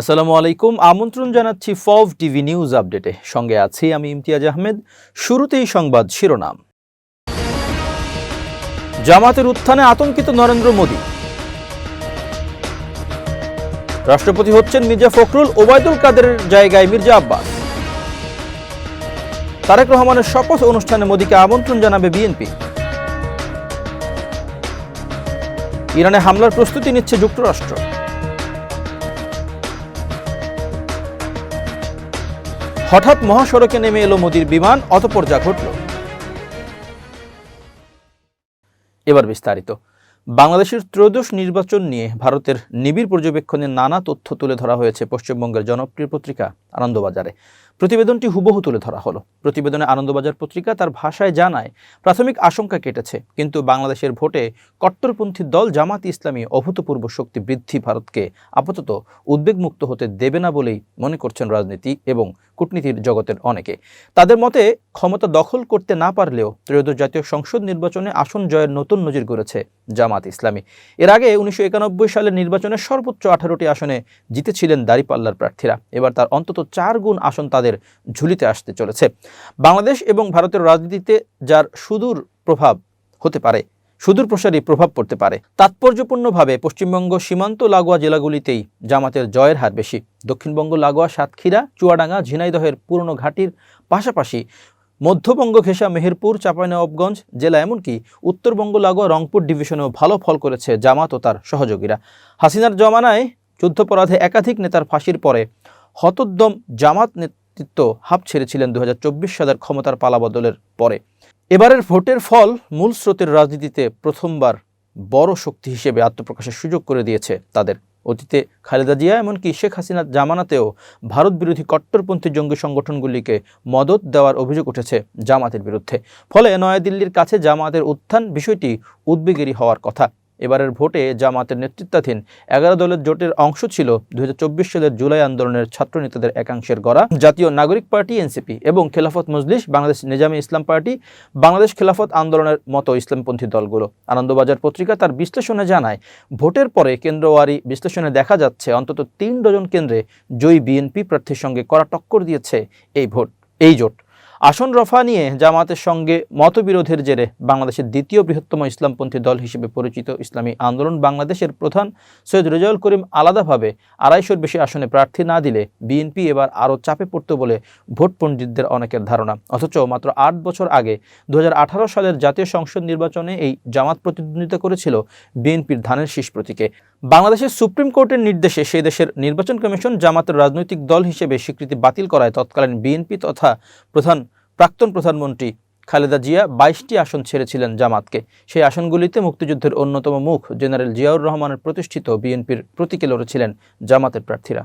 আসসালামু আলাইকুম। আমন্ত্রণ জানাচ্ছি ফভ টিভি নিউজ আপডেটে। সঙ্গে আছি আমি ইমতিয়াজ আহমেদ। শুরুতেই সংবাদ শিরোনাম। জামাতের উত্থানে আতঙ্কিত নরেন্দ্র মোদী। রাষ্ট্রপতি হচ্ছেন মির্জা ফখরুল, ওবায়দুল কাদেরের জায়গায় মির্জা আব্বাস। তারেক রহমানের শপথ অনুষ্ঠানে মোদীকে আমন্ত্রণ জানাবে বিএনপি। ইরানে হামলার প্রস্তুতি নিচ্ছে যুক্তরাষ্ট্র। হঠাৎ মহাসড়কে নেমে এলো মোদির বিমান, অতপর যা ঘটল। এবার বিস্তারিত। বাংলাদেশের ত্রয়োদশ নির্বাচন নিয়ে ভারতের নিবিড় পর্যবেক্ষণে নানা তথ্য তুলে ধরা হয়েছে পশ্চিমবঙ্গের জনপ্রিয় পত্রিকা আনন্দবাজারে। প্রতিবেদনটি হুবহু তুলে ধরা হলো। প্রতিবেদনে আনন্দবাজার পত্রিকা তার ভাষায় জানায়, প্রাথমিক আশঙ্কা কেটেছে, কিন্তু বাংলাদেশের ভোটে কট্টরপন্থী দল জামাত ইসলামী অভূতপূর্ব শক্তি বৃদ্ধি ভারতকে আপাতত উদ্বেগমুক্ত হতে দেবে না বলেই মনে করছেন রাজনীতি এবং কূটনীতির জগতের অনেকে। তাদের মতে, ক্ষমতা দখল করতে না পারলেও ত্রয়োদশ জাতীয় সংসদ নির্বাচনে আসন জয়ের নতুন নজির গড়েছে জামাত ইসলামী। এর আগে উনিশশো সালের নির্বাচনে সর্বোচ্চ আঠারোটি আসনে জিতেছিলেন দাঁড়িপাল্লার প্রার্থীরা। এবার তার অন্তত চার গুণ আসন তাদের ঝুলিতে আসতে চলেছে। বাংলাদেশ এবং ভারতের রাজনীতিতে যার সুদূর প্রভাব হতে পারে, সুদূর প্রসারী প্রভাব পড়তে পারে, তাৎপর্যপূর্ণভাবে পশ্চিমবঙ্গ সীমান্ত লাগোয়া জেলাগুলিতেই জামাতের জয়ের হার বেশি। দক্ষিণবঙ্গ লাগোয়া সাতক্ষীরা, চুয়াডাঙ্গা, ঝিনাইদহের পুরনো ঘাটির পাশাপাশি মধ্যবঙ্গ ঘেঁষা মেহেরপুর, চাঁপাইনবাবগঞ্জ জেলা এমনকি উত্তরবঙ্গ লাগোয়া রংপুর ডিভিশনেও ভালো ফল করেছে জামাত ও তার সহযোগীরা। হাসিনার জমানায় যুদ্ধপরাধে একাধিক নেতার ফাঁসির পরে হতোদ্যম জামাত নেতৃত্ব হাফ ছেড়েছিলেন দু হাজার চব্বিশ সালের ক্ষমতার পালাবদলের পরে। এবারের ভোটের ফল মূল স্রোতের রাজনীতিতে প্রথমবার বড় শক্তি হিসেবে আত্মপ্রকাশের সুযোগ করে দিয়েছে তাদের। অতীতে খালেদা জিয়া, এমনকি শেখ হাসিনার জামানাতেও ভারত বিরোধী কট্টরপন্থী জঙ্গি সংগঠনগুলিকে মদত দেওয়ার অভিযোগ উঠেছে জামাতের বিরুদ্ধে। ফলে নয়াদিল্লির কাছে জামাতের উত্থান বিষয়টি উদ্বেগেরই হওয়ার কথা। এবারের ভোটে জামাতের নেতৃত্বাধীন এগারো দলের জোটের অংশ ছিল দুই হাজার চব্বিশ সালের জুলাই আন্দোলনের ছাত্রনেতাদের একাংশের গড়া। জাতীয় নাগরিক পার্টি, এনসিপি এবং খেলাফত মজলিস, বাংলাদেশ নিজামী ইসলাম পার্টি, বাংলাদেশ খেলাফত আন্দোলনের মতো ইসলামপন্থী দলগুলো। আনন্দবাজার পত্রিকা তার বিশ্লেষণে জানায়, ভোটের পরে কেন্দ্রওয়ারি বিশ্লেষণে দেখা যাচ্ছে অন্তত তিন ডজন কেন্দ্রে জয়ী বিএনপি প্রার্থীর সঙ্গে কড়া টক্কর দিয়েছে এই ভোট, এই জোট। আসন রফা নিয়ে জামাতের সঙ্গে মতবিরোধের জেরে বাংলাদেশের দ্বিতীয় বৃহত্তম ইসলামপন্থী দল হিসেবে পরিচিত ইসলামী আন্দোলন বাংলাদেশের প্রধান সৈয়দ রেজাউল করিম আলাদাভাবে আড়াইশোর বেশি আসনে প্রার্থী না দিলে বিএনপি এবার আরও চাপে পড়ত বলে ভোট পণ্ডিতদের অনেকের ধারণা। অথচ মাত্র আট বছর আগে দু হাজার আঠারো সালের জাতীয় সংসদ নির্বাচনে এই জামাত প্রতিদ্বন্দ্বিতা করেছিল বিএনপির ধানের শীষ প্রতীকে। বাংলাদেশের সুপ্রিম কোর্টের নির্দেশে সেই দেশের নির্বাচন কমিশন জামাতের রাজনৈতিক দল হিসেবে স্বীকৃতি বাতিল করায় তৎকালীন বিএনপি তথা প্রধান প্রাক্তন প্রধানমন্ত্রী খালেদা জিয়া বাইশটি আসন ছেড়েছিলেন জামাতকে। সেই আসনগুলিতে মুক্তিযুদ্ধের অন্যতম মুখ জেনারেল জিয়াউর রহমানের প্রতিষ্ঠিত বিএনপির প্রতীকে লড়েছিলেন জামাতের প্রার্থীরা।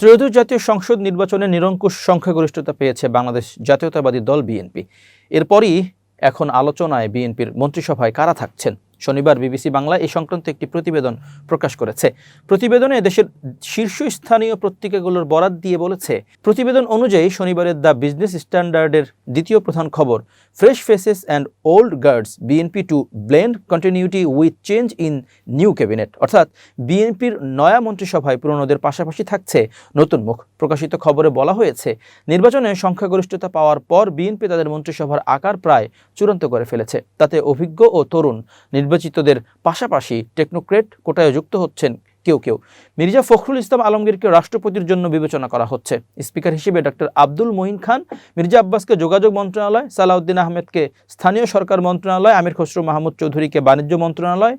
ত্রয়োদশ জাতীয় সংসদ নির্বাচনে নিরঙ্কুশ সংখ্যাগরিষ্ঠতা পেয়েছে বাংলাদেশ জাতীয়তাবাদী দল বিএনপি। এরপরই এখন আলোচনায় বিএনপির মন্ত্রিসভায় কারা থাকছেন? শনিবার বিবিসি বাংলা এই সংক্রান্ত একটি প্রতিবেদন প্রকাশ করেছে। প্রতিবেদনে দেশের শীর্ষস্থানীয় পত্রিকাগুলোর বরাত দিয়ে বলেছে, প্রতিবেদন অনুযায়ী শনিবারের দ্য বিজনেস স্ট্যান্ডার্ডের দ্বিতীয় প্রধান খবর, fresh faces and old guards, BNP to blend continuity with change in new cabinet. অর্থাৎ বিএনপির নয়া মন্ত্রিসভায় পুরনোদের পাশাপাশি থাকছে নতুন মুখ। প্রকাশিত খবরে বলা হয়েছে, নির্বাচনে সংখ্যাগরিষ্ঠতা পাওয়ার পর বিএনপি তাদের মন্ত্রিসভার আকার প্রায় চূড়ান্ত করে ফেলেছে। তাতে অভিজ্ঞ ও তরুণ নির্বাচিতদের পাশাপাশি টেকনোক্রেট কোটায় যুক্ত হচ্ছেন কেউ কেউ। মির্জা ফখরুল ইসলাম আলমগীরকে রাষ্ট্রপতির জন্য বিবেচনা করা হচ্ছে। স্পিকার হিসেবে ডক্টর আব্দুল মঈন খান, মির্জা আব্বাসকে যোগাযোগ মন্ত্রণালয়, সালাউদ্দিন আহমেদকে স্থানীয় সরকার মন্ত্রণালয়, আমির খসরু মাহমুদ চৌধুরীকে বাণিজ্য মন্ত্রণালয়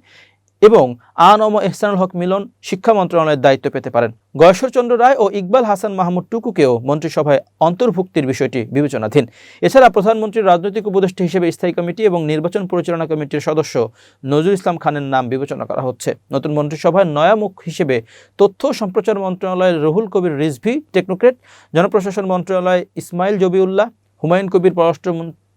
এবং আনম এহসানুল হক মিলন শিক্ষা মন্ত্রণালয়ের দায়িত্ব পেতে পারেন। গয়েশ্বরচন্দ্র রায় ও ইকবাল হাসান মাহমুদ টুকুকেও মন্ত্রিসভায় অন্তর্ভুক্তির বিষয়টি বিবেচনাধীন। এছাড়া প্রধানমন্ত্রীর রাজনৈতিক উপদেষ্টা হিসেবে স্থায়ী কমিটি এবং নির্বাচন পরিচালনা কমিটির সদস্য নজরুল ইসলাম খানের নাম বিবেচনা করা হচ্ছে। নতুন মন্ত্রিসভায় নয়া মুখ হিসেবে তথ্য সম্প্রচার মন্ত্রণালয়ের রহুল কবির রিজভি, টেকনোক্রেট, জনপ্রশাসন মন্ত্রণালয় ইসমাইল জবিউল্লাহ, হুমায়ুন কবির পররাষ্ট্র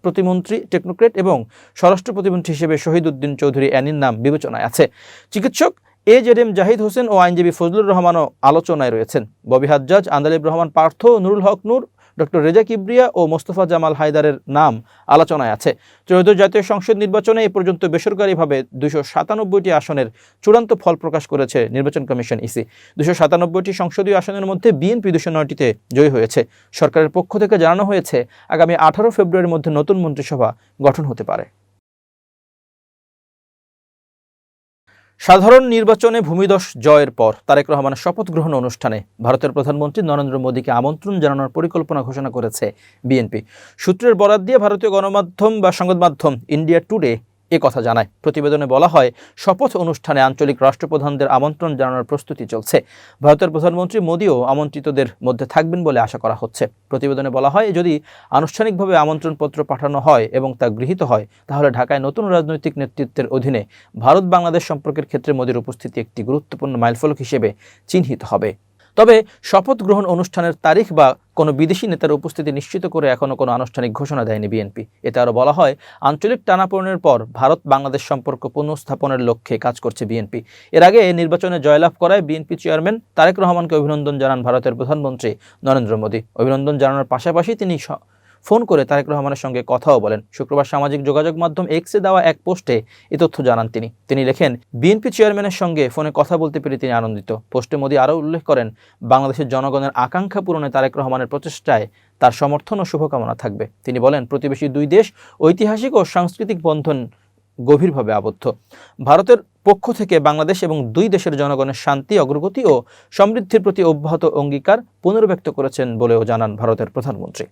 প্রতিমন্ত্রী টেকনোক্রেট এবং স্বরাষ্ট্র প্রতিমন্ত্রী হিসেবে শহীদ উদ্দিন চৌধুরী অ্যানির নাম বিবেচনায় আছে। চিকিৎসক A Z M Zahid Hossain ও আইনজীবী ফজলুর রহমানও আলোচনায় রয়েছেন। ববি হাজ্জাজ, আন্দালিব রহমান, পার্থ, নুরুল হক, নূর ডক্টর রেজা কিবরিয়া ও মোস্তফা জামাল হায়দারের নাম আলোচনায় আছে। চৌদ্দ জাতীয় সংসদ নির্বাচনে এ পর্যন্ত বেসরকারিভাবে দুশো সাতানব্বইটি আসনের চূড়ান্ত ফল প্রকাশ করেছে নির্বাচন কমিশন ইসি। দুশো সাতানব্বইটি সংসদীয় আসনের মধ্যে বিএনপি দুশো নয়টিতে জয়ী হয়েছে। সরকারের পক্ষ থেকে জানানো হয়েছে, আগামী আঠারো ফেব্রুয়ারির মধ্যে নতুন মন্ত্রিসভা গঠন হতে পারে। সাধারণ নির্বাচনে ভূমিদস জয়ের পর তারেক রহমানের শপথ গ্রহণ অনুষ্ঠানে ভারতের প্রধানমন্ত্রী নরেন্দ্র মোদীকে আমন্ত্রণ জানানোর পরিকল্পনা ঘোষণা করেছে বিএনপি। সূত্রের বরাত দিয়ে ভারতীয় গণমাধ্যম বা সংবাদ মাধ্যম ইন্ডিয়া টুডে এ কথা জানায়। প্রতিবেদনে বলা হয়, শপথ অনুষ্ঠানে আঞ্চলিক রাষ্ট্রপ্রধানদের আমন্ত্রণ জানানোর প্রস্তুতি চলছে। ভারতের প্রধানমন্ত্রী মোদীও আমন্ত্রিতদের মধ্যে থাকবেন বলে আশা করা হচ্ছে। প্রতিবেদনে বলা হয়, যদি আনুষ্ঠানিকভাবে আমন্ত্রণপত্র পাঠানো হয় এবং তা গৃহীত হয়, তাহলে ঢাকায় নতুন রাজনৈতিক নেতৃত্বের অধীনে ভারত বাংলাদেশ সম্পর্কের ক্ষেত্রে মোদীর উপস্থিতি একটি গুরুত্বপূর্ণ মাইলফলক হিসেবে চিহ্নিত হবে। তবে শপথ গ্রহণ অনুষ্ঠানের তারিখ বা কোনো বিদেশি নেতার উপস্থিতি নিশ্চিত করে এখনও কোনো আনুষ্ঠানিক ঘোষণা দেয়নি বিএনপি। এতে আরও বলা হয়, আঞ্চলিক টানাপোড়েনের পর ভারত বাংলাদেশ সম্পর্ক পুনঃস্থাপনের লক্ষ্যে কাজ করছে বিএনপি। এর আগে নির্বাচনে জয়লাভ করায় বিএনপি চেয়ারম্যান তারেক রহমানকে অভিনন্দন জানান ভারতের প্রধানমন্ত্রী নরেন্দ্র মোদী। অভিনন্দন জানানোর পাশাপাশি তিনি ফোন করে তারেক রহমানের সঙ্গে কথাও বলেন। শুক্রবার সামাজিক যোগাযোগ মাধ্যম এক্সে দেওয়া এক পোস্টে এ তথ্য জানান তিনি। তিনি লেখেন, বিএনপি চেয়ারম্যানের সঙ্গে ফোনে কথা বলতে পেরে তিনি আনন্দিত। পোস্টে মোদী আরও উল্লেখ করেন, বাংলাদেশের জনগণের আকাঙ্ক্ষা পূরণে তারেক রহমানের প্রচেষ্টায় তার সমর্থন ও শুভকামনা থাকবে। তিনি বলেন, প্রতিবেশী দুই দেশ ঐতিহাসিক ও সাংস্কৃতিক বন্ধন গভীরভাবে আবদ্ধ। ভারতের পক্ষ থেকে বাংলাদেশ এবং দুই দেশের জনগণের শান্তি, অগ্রগতি ও সমৃদ্ধির প্রতি অব্যাহত অঙ্গীকার পুনর্ব্যক্ত করেছেন বলেও জানান ভারতের প্রধানমন্ত্রী।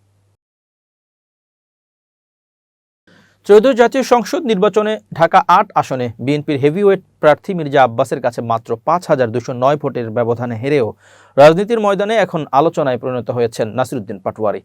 ত্রয়োদশ জাতীয় সংসদ নির্বাচনে ঢাকা আট আসনে বিএনপির হেভিওয়েট প্রার্থী মির্জা আব্বাসের কাছে মাত্র পাঁচ হাজার দুশো নয় ভোটের ব্যবধানে হেরেও রাজনীতির ময়দানে এখন আলোচনায় পরিণত হয়েছেন নাসিরুদ্দিন পাটোয়ারি।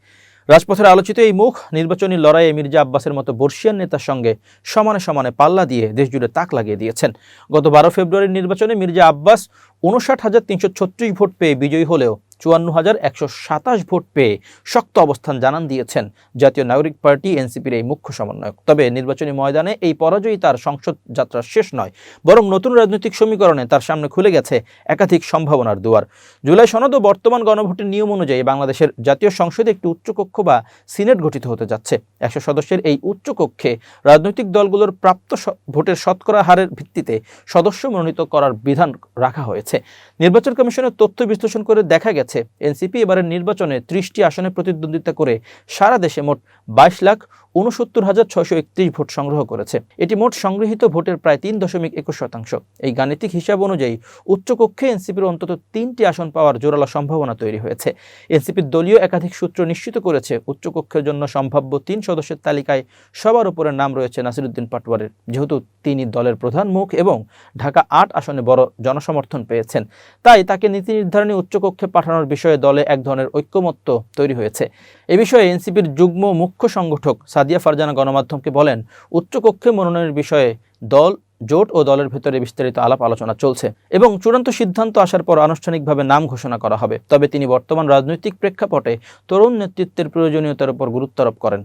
রাজপথের আলোচিত এই মুখ, নির্বাচনী লড়াইয়ে মির্জা আব্বাসের মতো বর্ষিয়ান নেতার সঙ্গে সমানে সমানে পাল্লা দিয়ে দেশজুড়ে তাক লাগিয়ে দিয়েছেন। গত বারো ফেব্রুয়ারির নির্বাচনে মির্জা আব্বাস উনষাট হাজার তিনশো ছত্রিশ ভোট পেয়ে বিজয়ী হলেও চুয়ান্ন হাজার একশো সাতাশ ভোট পেয়ে শক্ত অবস্থান জানান দিয়েছেন জাতীয় নাগরিক পার্টি, এনসিপির এই মুখ্য সমন্বয়ক। তবে নির্বাচনী ময়দানে এই পরাজয়ই তার সংসদ যাত্রা শেষ নয়, বরং নতুন রাজনৈতিক সমীকরণে তার সামনে খুলে গেছে একাধিক সম্ভাবনার দুয়ার। জুলাই সনদ ও বর্তমান গণভোটের নিয়ম অনুযায়ী বাংলাদেশের জাতীয় সংসদে একটি উচ্চকক্ষ বা সিনেট গঠিত হতে যাচ্ছে। একশো সদস্যের এই উচ্চকক্ষে রাজনৈতিক দলগুলোর প্রাপ্ত ভোটের শতকরা হারের ভিত্তিতে সদস্য মনোনীত করার বিধান রাখা হয়েছে। নির্বাচন কমিশনের তথ্য বিশ্লেষণ করে দেখা গেছে এনসিপি এবারের নির্বাচনে ত্রিশটি আসনে প্রতিদ্বন্দ্বিতা করে সারা দেশে মোট বাইশ লাখ উনসত্তর হাজার ছয়শো একত্রিশ ভোট সংগ্রহ করেছে। এটি মোট সংগৃহীত ভোটের প্রায় তিন দশমিক একুশ শতাংশ। এই গাণিতিক হিসাব অনুযায়ী উচ্চকক্ষে এনসিপির অন্তত তিনটি আসন পাওয়ার জোরালো সম্ভাবনা তৈরি হয়েছে। এনসিপির দলীয় একাধিক সূত্র নিশ্চিত করেছে, উচ্চকক্ষের জন্য সম্ভাব্য তিন সদস্যের তালিকায় সবার উপরে নাম রয়েছে নাসিরুদ্দিন পাটোয়ারের। যেহেতু তিনি দলের প্রধান মুখ এবং ঢাকা আট আসনে বড় জনসমর্থন পেয়েছেন, তাই তাকে নীতি নির্ধারণী উচ্চকক্ষে পাঠানোর বিষয়ে দলে এক ধরনের ঐক্যমত্য তৈরি হয়েছে। এ বিষয়ে এনসিপির যুগ্ম মুখ্য সংগঠক সাদিয়া ফারজানা গণমাধ্যমকে বলেন, উচ্চকক্ষে মনোনয়নের বিষয়ে দল, জোট ও দলের ভেতরে বিস্তারিত আলাপ আলোচনা চলছে এবং চূড়ান্ত সিদ্ধান্ত আসার পর আনুষ্ঠানিকভাবে নাম ঘোষণা করা হবে। তবে তিনি বর্তমান রাজনৈতিক প্রেক্ষাপটে তরুণ নেতৃত্বের প্রয়োজনীয়তার উপর গুরুত্ব আরোপ করেন।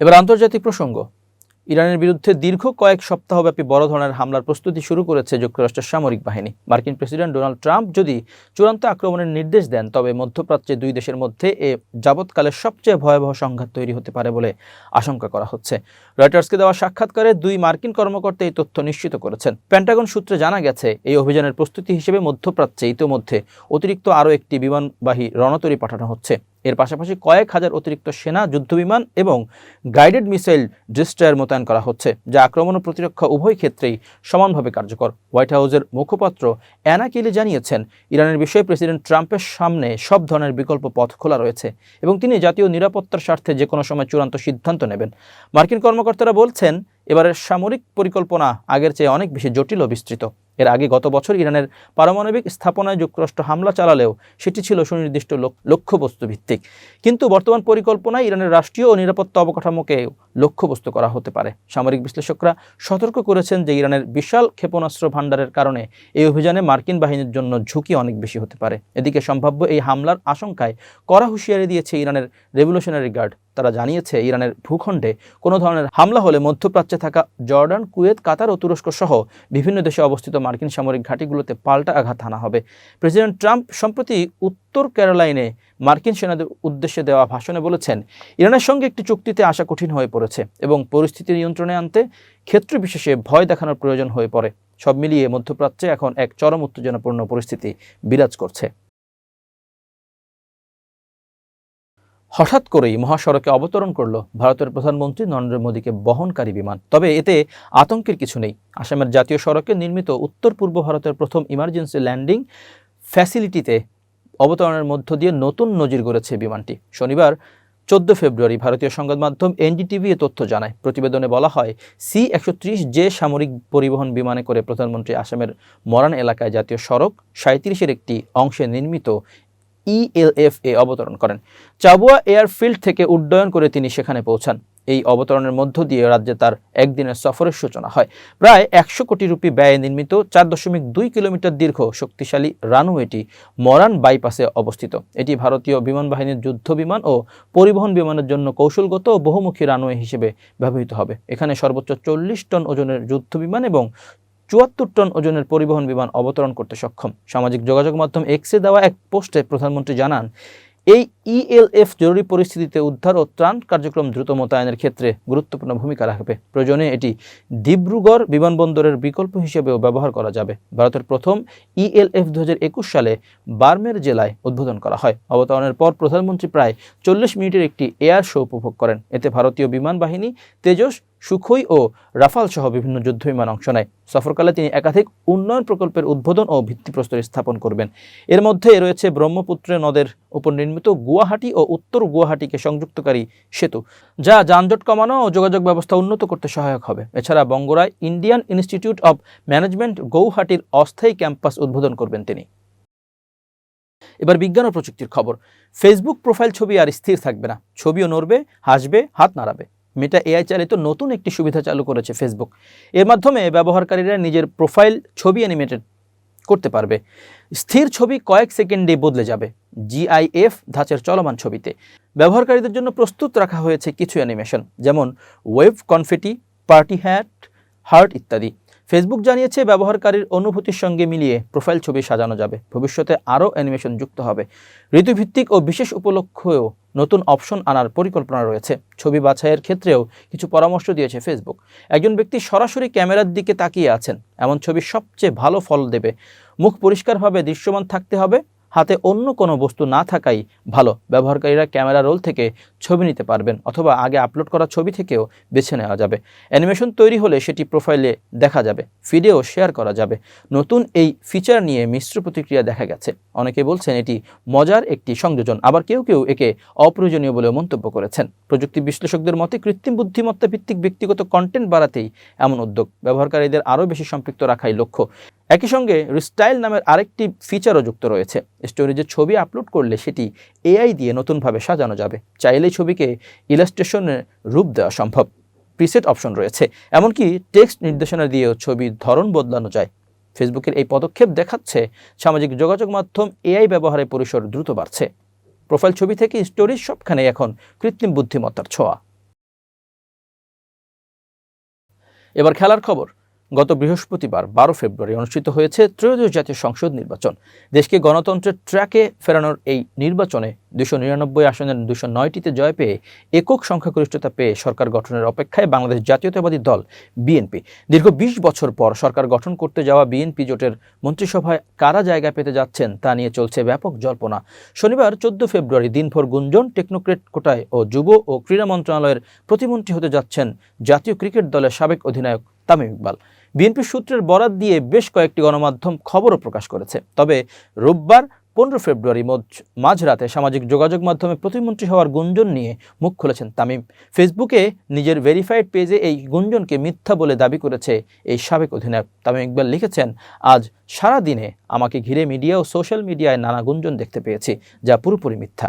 এবার আন্তর্জাতিক প্রসঙ্গ। ইরানের বিরুদ্ধে দীর্ঘ কয়েক সপ্তাহব্যাপী বড় ধরনের হামলার প্রস্তুতি শুরু করেছে যুক্তরাষ্ট্রের সামরিক বাহিনী। মার্কিন প্রেসিডেন্ট ডোনাল্ড ট্রাম্প যদি চূড়ান্ত আক্রমণের নির্দেশ দেন, তবে মধ্যপ্রাচ্যে দুই দেশের মধ্যে এ যাবৎকালের সবচেয়ে ভয়াবহ সংঘাত তৈরি হতে পারে বলে আশঙ্কা করা হচ্ছে। রয়টার্সকে দেওয়া সাক্ষাৎকারে দুই মার্কিন কর্মকর্তা এই তথ্য নিশ্চিত করেছেন। প্যান্টাগন সূত্রে জানা গেছে, এই অভিযানের প্রস্তুতি হিসেবে মধ্যপ্রাচ্যে ইতোমধ্যে অতিরিক্ত আরও একটি বিমানবাহী রণতরী পাঠানো হচ্ছে। এর পাশাপাশি কয়েক হাজার অতিরিক্ত সেনা, যুদ্ধবিমান এবং গাইডেড মিসাইল ডিস্ট্রয়ার মোতায়েন করা হচ্ছে, যা আক্রমণ ও প্রতিরক্ষা উভয় ক্ষেত্রেই সমানভাবে কার্যকর। হোয়াইট হাউসের মুখপাত্র অ্যানা কিলি জানিয়েছেন, ইরানের বিষয়ে প্রেসিডেন্ট ট্রাম্পের সামনে সব ধরনের বিকল্প পথ খোলা রয়েছে এবং তিনি জাতীয় নিরাপত্তার স্বার্থে যে কোনো সময় চূড়ান্ত সিদ্ধান্ত নেবেন। মার্কিন কর্মকর্তারা বলছেন, এবারের সামরিক পরিকল্পনা আগের চেয়ে অনেক বেশি জটিল ও বিস্তৃত। এর আগে গত বছর ইরানের পারমাণবিক স্থাপনায় যুক্তরাষ্ট্র হামলা চালালেও সেটি ছিল সুনির্দিষ্ট লক- লক্ষ্যবস্তু ভিত্তিক। কিন্তু বর্তমান পরিকল্পনায় ইরানের রাষ্ট্রীয় ও নিরাপত্তা অবকাঠামোকে লক্ষ্যবস্তু করা হতে পারে। সামরিক বিশ্লেষকরা সতর্ক করেছেন যে ইরানের বিশাল ক্ষেপণাস্ত্র ভাণ্ডারের কারণে এই অভিযানে মার্কিন বাহিনীর জন্য ঝুঁকি অনেক বেশি হতে পারে। এদিকে সম্ভাব্য এই হামলার আশঙ্কায় কড়া হুঁশিয়ারি দিয়েছে ইরানের রেভলিউশনারি গার্ড। তারা জানিয়েছে, ইরানের ভূখণ্ডে কোনো ধরনের হামলা হলে মধ্যপ্রাচ্যে থাকা জর্ডান, কুয়েত, কাতার ও তুরস্ক সহ বিভিন্ন দেশে অবস্থিত মার্কিন সামরিক ঘাঁটিগুলোতে পাল্টা আঘাত হানা হবে। প্রেসিডেন্ট ট্রাম্প সম্প্রতি উত্তর ক্যারোলাইনে মার্কিন সেনাদের উদ্দেশ্যে দেওয়া ভাষণে বলেছেন, ইরানের সঙ্গে একটি চুক্তিতে আসা কঠিন হয়ে পড়েছে এবং পরিস্থিতি নিয়ন্ত্রণে আনতে ক্ষেত্র বিশেষে ভয় দেখানোর প্রয়োজন হয়ে পড়ে। সব মিলিয়ে মধ্যপ্রাচ্যে এখন এক চরম উত্তেজনাপূর্ণ পরিস্থিতি বিরাজ করছে। হঠাৎ করেই মহাসড়কে অবতরণ করল ভারতের প্রধানমন্ত্রী নরেন্দ্র মোদীকে বহনকারী বিমান। তবে এতে আতঙ্কের কিছু নেই। আসামের জাতীয় সড়কে নির্মিত উত্তর পূর্ব ভারতের প্রথম ইমার্জেন্সি ল্যান্ডিং ফ্যাসিলিটিতে অবতরণের মধ্য দিয়ে নতুন নজির গড়েছে বিমানটি। শনিবার চোদ্দ ফেব্রুয়ারি ভারতীয় সংবাদ মাধ্যম এনডিটিভি এ তথ্য জানায়। প্রতিবেদনে বলা হয়, সি একশো ত্রিশ যে সামরিক পরিবহন বিমানে করে প্রধানমন্ত্রী আসামের মরান এলাকায় জাতীয় সড়ক সাঁত্রিশের একটি অংশে নির্মিত ইএলএফ এ অবতরণ করেন। চাবুয়া এয়ারফিল্ড থেকে উড্ডয়ন করে তিনি সেখানে পৌঁছান। এই অবতরণের মধ্য দিয়ে রাজ্যে তার একদিনের সফরের সূচনা হয়। প্রায় একশো কোটি রুপি ব্যয়ে নির্মিত চার দশমিক দুই কিলোমিটার দীর্ঘ শক্তিশালী রানওয়েটি মরান বাইপাসে অবস্থিত। এটি ভারতীয় বিমান বাহিনীর যুদ্ধ বিমান ও পরিবহন বিমানের জন্য কৌশলগত বহুমুখী রানওয়ে হিসেবে ব্যবহৃত হবে। এখানে সর্বোচ্চ চল্লিশ টন ওজনের যুদ্ধ বিমান এবং চুয়াত্তর টন ওজনের পরিবহন বিমান অবতরণ করতে সক্ষম। সামাজিক যোগাযোগ মাধ্যম এক্সে দেওয়া এক পোস্টে প্রধানমন্ত্রী জানান, এই ইএলএফ জরুরি পরিস্থিতিতে উদ্ধার ও ত্রাণ কার্যক্রম দ্রুত মোতায়েনের ক্ষেত্রে গুরুত্বপূর্ণ ভূমিকা রাখবে। প্রয়োজনে এটি ডিব্রুগড় বিমানবন্দরের বিকল্প হিসেবেও ব্যবহার করা যাবে। ভারতের প্রথম ইএলএফ দু হাজার একুশ সালে বার্মের জেলায় উদ্বোধন করা হয়। অবতরণের পর প্রধানমন্ত্রী প্রায় চল্লিশ মিনিটের একটি এয়ার শো উপভোগ করেন। এতে ভারতীয় বিমান বাহিনী তেজস সুখই ও রাফাল সহ বিভিন্ন যুদ্ধ বিমান অংশ নেয়। সফরকালে তিনি একাধিক উন্নয়ন প্রকল্পের উদ্বোধন ও ভিত্তিপ্রস্তর স্থাপন করবেন। এর মধ্যে রয়েছে ব্রহ্মপুত্র নদের উপর নির্মিত গুয়াহাটি ও উত্তর গুয়াহাটিকে সংযুক্তকারী সেতু, যা যানজট কমানো ও যোগাযোগ ব্যবস্থা উন্নত করতে সহায়ক হবে। এছাড়া বঙ্গরায় ইন্ডিয়ান ইনস্টিটিউট অব ম্যানেজমেন্ট গৌহাটির অস্থায়ী ক্যাম্পাস উদ্বোধন করবেন তিনি। এবার বিজ্ঞান ও প্রযুক্তির খবর। ফেসবুক প্রোফাইল ছবি আর স্থির থাকবে না। ছবিও নড়বে, হাসবে, হাত নাড়াবে। মেটা এআই চালিত নতুন একটি সুবিধা চালু করেছে ফেসবুক এর মাধ্যমে ব্যবহারকারীরা নিজের প্রোফাইল ছবি অ্যানিমেটেড করতে পারবে। স্থির ছবি কয়েক সেকেন্ডে বদলে যাবে। জিআইএফ ধাঁচের চলমান ছবিতে। ব্যবহারকারীদের জন্য প্রস্তুত রাখা হয়েছে কিছু অ্যানিমেশন যেমন web confetti party hat heart ইত্যাদি। ফেসবুক জানিয়েছে ব্যবহারকারীর অনুভূতির সঙ্গে মিলিয়ে প্রোফাইল ছবি সাজানো যাবে। ভবিষ্যতে আরও অ্যানিমেশন যুক্ত হবে। ঋতুভিত্তিক ও বিশেষ উপলক্ষেও নতুন অপশন আনার পরিকল্পনা রয়েছে। ছবি বাছাইয়ের ক্ষেত্রেও কিছু পরামর্শ দিয়েছে ফেসবুক একজন ব্যক্তি সরাসরি ক্যামেরার দিকে তাকিয়ে আছেন। এমন ছবি সবচেয়ে ভালো ফল দেবে। মুখ পরিষ্কারভাবে দৃশ্যমান থাকতে হবে। হাতে অন্য কোনো বস্তু না থাকাই ভালো। ব্যবহারকারীরা ক্যামেরা রোল থেকে ছবি নিতে পারবেন অথবা আগে আপলোড করা ছবি থেকেও বেছে নেওয়া যাবে। অ্যানিমেশন তৈরি হলে সেটি প্রোফাইলে দেখা যাবে ফিডেও শেয়ার করা যাবে। নতুন এই ফিচার নিয়ে মিশ্র প্রতিক্রিয়া দেখা গেছে। অনেকে বলছেন এটি মজার একটি সংযোজন, আবার কেউ কেউ একে অপ্রয়োজনীয় বলেও মন্তব্য করেছেন। প্রযুক্তি বিশ্লেষকদের মতে কৃত্রিম বুদ্ধিমত্তা ভিত্তিক ব্যক্তিগত কন্টেন্ট বাড়াতেই এমন উদ্যোগ ব্যবহারকারীদের আরও বেশি সম্পৃক্ত রাখাই লক্ষ্য। একই সঙ্গে রিস্টাইল নামের আরেকটি ফিচারও যুক্ত রয়েছে। স্টোরেজে ছবি আপলোড করলে সেটি এআই দিয়ে নতুনভাবে সাজানো যাবে। চাইলেই ছবিকে ইলাস্ট্রেশনের রূপ দেওয়া সম্ভব। প্রিসেট অপশন রয়েছে। এমনকি টেক্সট নির্দেশনা দিয়েও ছবির ধরন বদলানো যায়। ফেসবুকের এই পদক্ষেপ দেখাচ্ছে সামাজিক যোগাযোগ মাধ্যম এআই ব্যবহারের পরিসর দ্রুত বাড়ছে। প্রোফাইল ছবি থেকে স্টোরেজ সবখানে এখন কৃত্রিম বুদ্ধিমত্তার ছোঁয়া। এবার খেলার খবর। গত বৃহস্পতিবার বারো ফেব্রুয়ারি অনুষ্ঠিত হয়েছে ত্রয়োদশ জাতীয় সংসদ নির্বাচন। দেশকে গণতন্ত্রের ট্র্যাকে ফেরানোর এই নির্বাচনে দুশো নিরানব্বই আসনের দুশো নয়টিতে জয় পেয়ে একক সংখ্যাগরিষ্ঠতা পেয়ে সরকার গঠনের অপেক্ষায় বাংলাদেশ জাতীয়তাবাদী দল, বিএনপি। দীর্ঘ বিশ বছর পর সরকার গঠন করতে যাওয়া বিএনপি জোটের মন্ত্রিসভায় কারা জায়গা পেতে যাচ্ছেন তা নিয়ে চলছে ব্যাপক জল্পনা। শনিবার চোদ্দ ফেব্রুয়ারি দিনভর গুঞ্জন টেকনোক্রেট কোটায় ও যুব ও ক্রীড়া মন্ত্রণালয়ের প্রতিমন্ত্রী হতে যাচ্ছেন জাতীয় ক্রিকেট দলের সাবেক অধিনায়ক তামিম ইকবাল। বিএনপি সূত্রের বরাত দিয়ে বেশ কয়েকটি গণমাধ্যম খবরও প্রকাশ করেছে। তবে রোববার পনেরো ফেব্রুয়ারি মাঝরাতে সামাজিক যোগাযোগ মাধ্যমে প্রতিমন্ত্রী হওয়ার গুঞ্জন নিয়ে মুখ খুলেছেন তামিম। ফেসবুকে নিজের ভেরিফাইড পেজে এই গুঞ্জনকে মিথ্যা বলে দাবি করেছে এই সাবেক অধিনায়ক। তামিম ইকবাল লিখেছেন, আজ সারা দিনে আমাকে ঘিরে মিডিয়া ও সোশ্যাল মিডিয়ায় নানা গুঞ্জন দেখতে পেয়েছি, যা পুরোপুরি মিথ্যা।